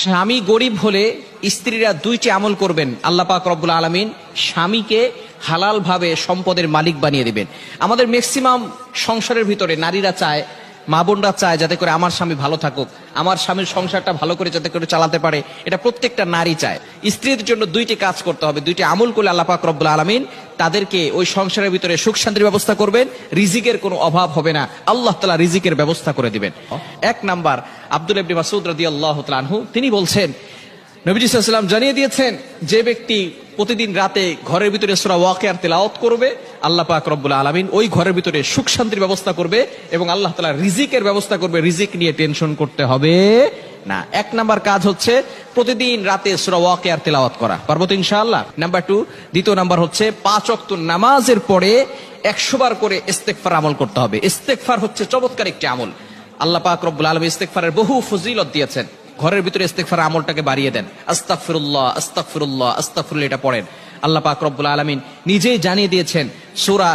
স্বামী গরিব হলে স্ত্রীরা দুইটি আমল করবেন। আল্লাহ পাক রব্বুল আলমিন স্বামীকে হালাল ভাবে সম্পদের মালিক বানিয়ে দিবেন। আমাদের ম্যাক্সিমাম সংসারের ভিতরে নারীরা চায় মা বোনরা চায় যাতে করে আমার স্বামী ভালো থাকুক আমার স্বামীর সংসারটা ভালো করে যাতে করে চালাতে পারে এটা প্রত্যেকটা নারী চায়। স্ত্রীদের জন্য দুইটি কাজ করতে হবে দুইটি আমল করলে আল্লাহ পাক রব্বুল আলমিন তাদেরকে ওই সংসারের ভিতরে সুখ শান্তির ব্যবস্থা করবেন রিজিকের কোনো অভাব হবে না। আল্লাহ তালা রিজিকের ব্যবস্থা করে দিবেন। এক নাম্বার আব্দুল ইবনে মাসুদ রাদিয়াল্লাহু তাআলা আনহু, তিনি বলছেন, নবীজি সাল্লাম জানিয়ে দিয়েছেন যে ব্যক্তি প্রতিদিন রাতে ঘরের ভিতরে সূরা ওয়াকিয়ার তেলাওয়াত করবে, আল্লাহ পাক রব্বুল আলামিন ওই ঘরের ভিতরে সুখ শান্তির ব্যবস্থা করবে এবং আল্লাহ তাআলা রিজিকের ব্যবস্থা করবে। রিজিক নিয়ে টেনশন করতে হবে না। এক নাম্বার কাজ হচ্ছে প্রতিদিন রাতে সূরা ওয়াকিয়ার তেলাওয়াত করা। পারব তো ইনশাআল্লাহ? Number two. দ্বিতীয় নাম্বার হচ্ছে পাঁচ অক্ত নামাজের পরে একশো বার করে ইস্তেগফার আমল করতে হবে। ইস্তেগফার হচ্ছে চমৎকার একটি আমল। আল্লাহ পাক রব্বুল আলম ইস্তেগফারের বহু ফজিলত দিয়েছেন। ঘরের ভিতরে ইস্তেগফার আমলটাকে বাড়িয়ে দেন। আস্তাগফিরুল্লাহ আস্তাগফিরুল্লাহ আস্তাগফিরুল্লাহ এটা পড়েন। আল্লাহ পাক রব্বুল আলামিন নিজেই জানিয়ে দিয়েছেন, সূরা